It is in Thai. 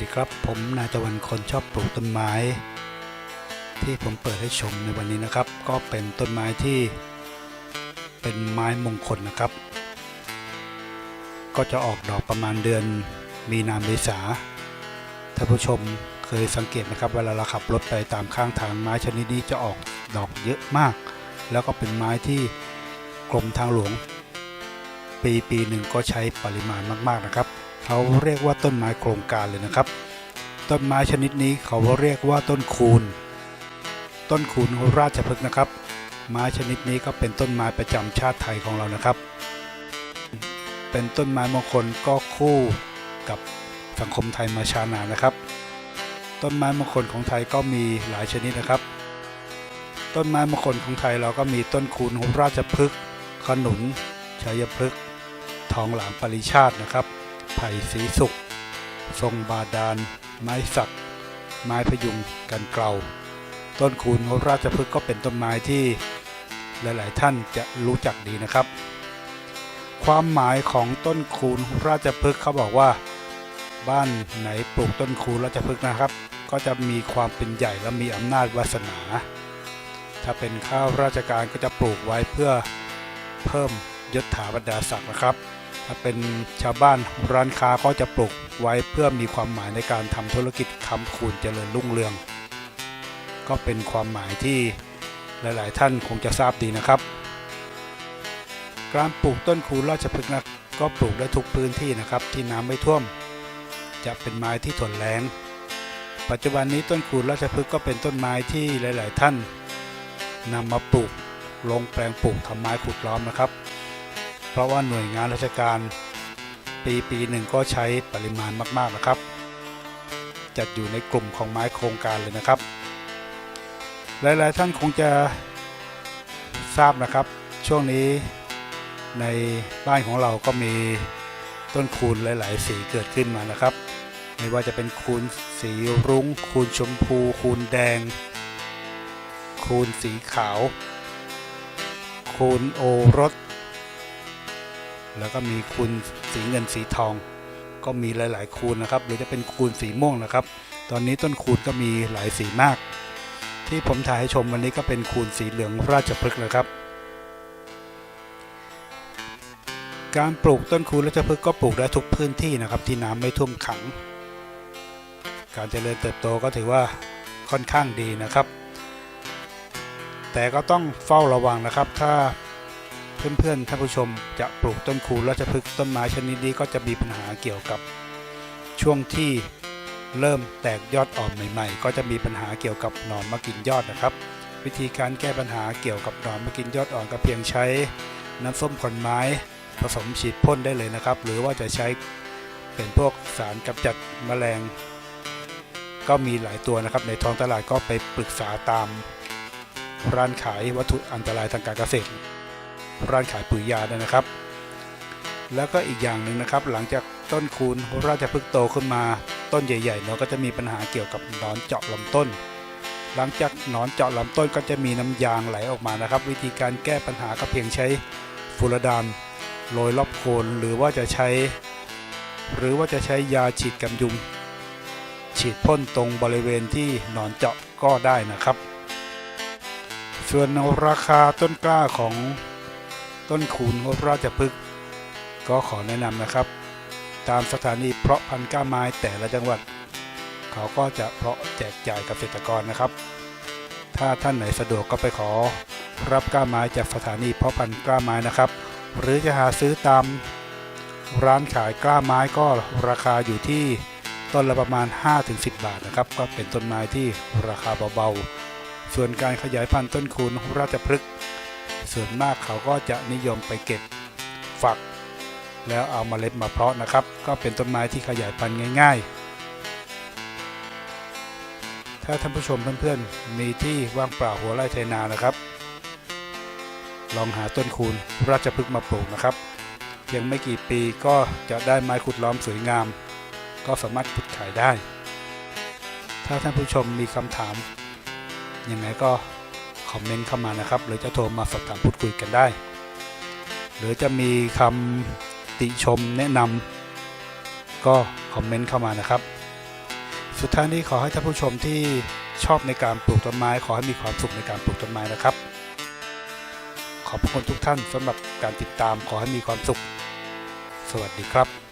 ดีครับผมนายตะวันคนชอบปลูกต้นไม้ ที่ผมเปิดให้ชมในวันนี้นะครับ ก็เป็นต้นไม้ที่เป็นไม้มงคลนะครับ ก็จะออกดอกประมาณเดือนมีนาเมษาท่านผู้ชมเคยสังเกตไหมครับเวลาเราขับรถไปตามข้างทางไม้ชนิดนี้จะออกดอกเยอะมาก แล้วก็เป็นไม้ที่กรมทางหลวง ปีปีหนึ่งก็ใช้ปริมาณมาก ๆนะครับ เขาเรียกว่าต้นไม้โครงการเลยนะครับ ต้นไม้ชนิดนี้เขาเรียกว่าต้นคูณต้นคูณราชพฤกษ์นะครับ ไม้ชนิดนี้ก็เป็นต้นไม้ประจำชาติไทยของเรานะครับ เป็นต้นไม้มงคลก็คู่กับสังคมไทยมาช้านานนะครับ ต้นไม้มงคลของไทยก็มีหลายชนิดนะครับ ต้นไม้มงคลของไทยเราก็มีต้นคูณราชพฤกษ์ขนุนชัยพฤกษ์ทองหลางปริชาตินะครับ ไผ่สีสุก ทรงบาดาล ไม้สัก ไม้พยุงกันเกลาต้นคูณราชพฤกษ์ก็เป็นต้นไม้ที่หลาย ๆ ท่านจะรู้จักดีนะครับ ความหมายของต้นคูณราชพฤกษ์เขาบอกว่า บ้านไหนปลูกต้นคูณราชพฤกษ์นะครับ ก็จะมีความเป็นใหญ่และมีอำนาจวาสนา ถ้าเป็นข้าวราชการก็จะปลูกไว้เพื่อเพิ่มยศถาบรรดาศักดิ์นะครับ ถ้าเป็นชาวบ้านร้านค้าก็จะปลูกไว้เพื่อมีความหมายในการทำธุรกิจคำคูณเจริญรุ่งเรือง ก็เป็นความหมายที่หลาย ๆ ท่านคงจะทราบดีนะครับ การปลูกต้นคูณราชพฤกษ์นะก็ปลูกได้ทุกพื้นที่นะครับที่น้ำไม่ท่วม จะเป็นไม้ที่ทนแล้งปัจจุบันนี้ต้นคูณราชพฤกษ์ก็เป็นต้นไม้ที่หลาย ๆ ท่านนำมาปลูกลงแปลงปลูกทำไม้ขุดล้อมนะครับ เพราะว่าหน่วยงานราชการปีปีหนึ่งก็ใช้ปริมาณมากๆนะครับ จัดอยู่ในกลุ่มของไม้โครงการเลยนะครับ หลายๆท่านคงจะทราบนะครับ ช่วงนี้ในบ้านของเราก็มีต้นคูณหลาย ๆ สีเกิดขึ้นมานะครับ ไม่ว่าจะเป็นคูณสีรุง้ง คูณชมพู คูณแดง คูณสีขาว คูณโอรส แล้วก็มีคูณสีเงินสีทอง ก็มีหลาย ๆ คูณนะครับ หรือจะเป็นคูณสีม่วงนะครับ ตอนนี้ต้นคูณก็มีหลายสีมาก ที่ผมถ่ายให้ชมวันนี้ก็เป็นคูณสีเหลืองราชพฤกษ์นะครับ การปลูกต้นคูณราชพฤกษ์ก็ปลูกได้ทุกพื้นที่นะครับ ที่น้ำไม่ท่วมขัง การเจริญเติบโตก็ถือว่าค่อนข้างดีนะครับ แต่ก็ต้องเฝ้าระวังนะครับ ถ้า เพื่อนๆท่านผู้ชมจะปลูกต้นคูราชพฤกษ์ต้นไม้ชนิดนี้ก็จะมีปัญหาเกี่ยวกับ ช่วงที่เริ่มแตกยอดอ่อนใหม่ ๆ ก็จะมีปัญหาเกี่ยวกับหนอนมากินยอดนะครับ วิธีการแก้ปัญหาเกี่ยวกับหนอนมากินยอดอ่อนก็เพียงใช้น้ำส้มขอนไม้ผสมฉีดพ่นได้เลยนะครับ หรือว่าจะใช้เป็นพวกสารกำจัดแมลง ก็มีหลายตัวนะครับ ในท้องตลาดก็ไปปรึกษาตามร้านขายวัตถุอันตรายทางการเกษตร ร้านขายปุ๋ยยาด้วยนะครับ แล้วก็อีกอย่างหนึ่งนะครับ หลังจากต้นคูณราชพฤกษ์โตขึ้นมาต้นใหญ่ๆเราก็จะมีปัญหาเกี่ยวกับหนอนเจาะลำต้น หลังจากหนอนเจาะลำต้นก็จะมีน้ำยางไหลออกมานะครับ วิธีการแก้ปัญหาก็เพียงใช้ฟูรดานโรยรอบโคนหรือว่าจะใช้ หรือว่าจะใช้ยาฉีดกันยุง ฉีดพ่นตรงบริเวณที่หนอนเจาะก็ได้นะครับ ส่วนราคาต้นกล้าของ ต้นคูณราชพฤกษ์ก็ขอแนะนำนะครับ ตามสถานีเพาะพันธุ์ก้าไม้แต่ละจังหวัด เขาก็จะเพาะแจกจ่ายเกษตรกรนะครับ ถ้าท่านไหนสะดวกก็ไปขอ รับก้าไม้จากสถานีเพาะพันธุ์กล้าไม้นะครับ หรือจะหาซื้อตามร้านขายกล้าไม้ก็ราคาอยู่ที่ต้นละประมาณ 5-10 บาทนะครับ ก็เป็นต้นไม้ที่ราคาเบาๆ ส่วนการขยายพันธุ์ต้นคูณราชพฤกษ์ ส่วนมากเขาก็จะนิยมไปเก็บฝัก แล้วเอามาเล็ดมาเพาะนะครับ ก็เป็นต้นไม้ที่ขยายพันธุ์ง่าย ๆ ถ้าท่านผู้ชมเพื่อนๆ มีที่ว่างเปล่าหัวไร่ไทนานะครับ ลองหาต้นคูณราชพฤกษ์มาปลูกนะครับเพียงไม่กี่ปีก็จะได้ไม้ขุดล้อมสวยงาม ก็สามารถขุดขายได้ ถ้าท่านผู้ชมมีคำถามยังไงก็ อมเมนต์เข้ามานะครับ หรือจะโทรมาสอบถามพูดคุยกันได้ หรือจะมีคำติชมแนะนำก็คอมเมนต์เข้ามานะครับ สุดท้ายนี้ขอให้ท่านผู้ชมที่ชอบในการปลูกต้นไม้ขอให้มีความสุขในการปลูกต้นไม้นะครับ ขอบคุณทุกท่านสำหรับการติดตามขอให้มีความสุข สวัสดีครับ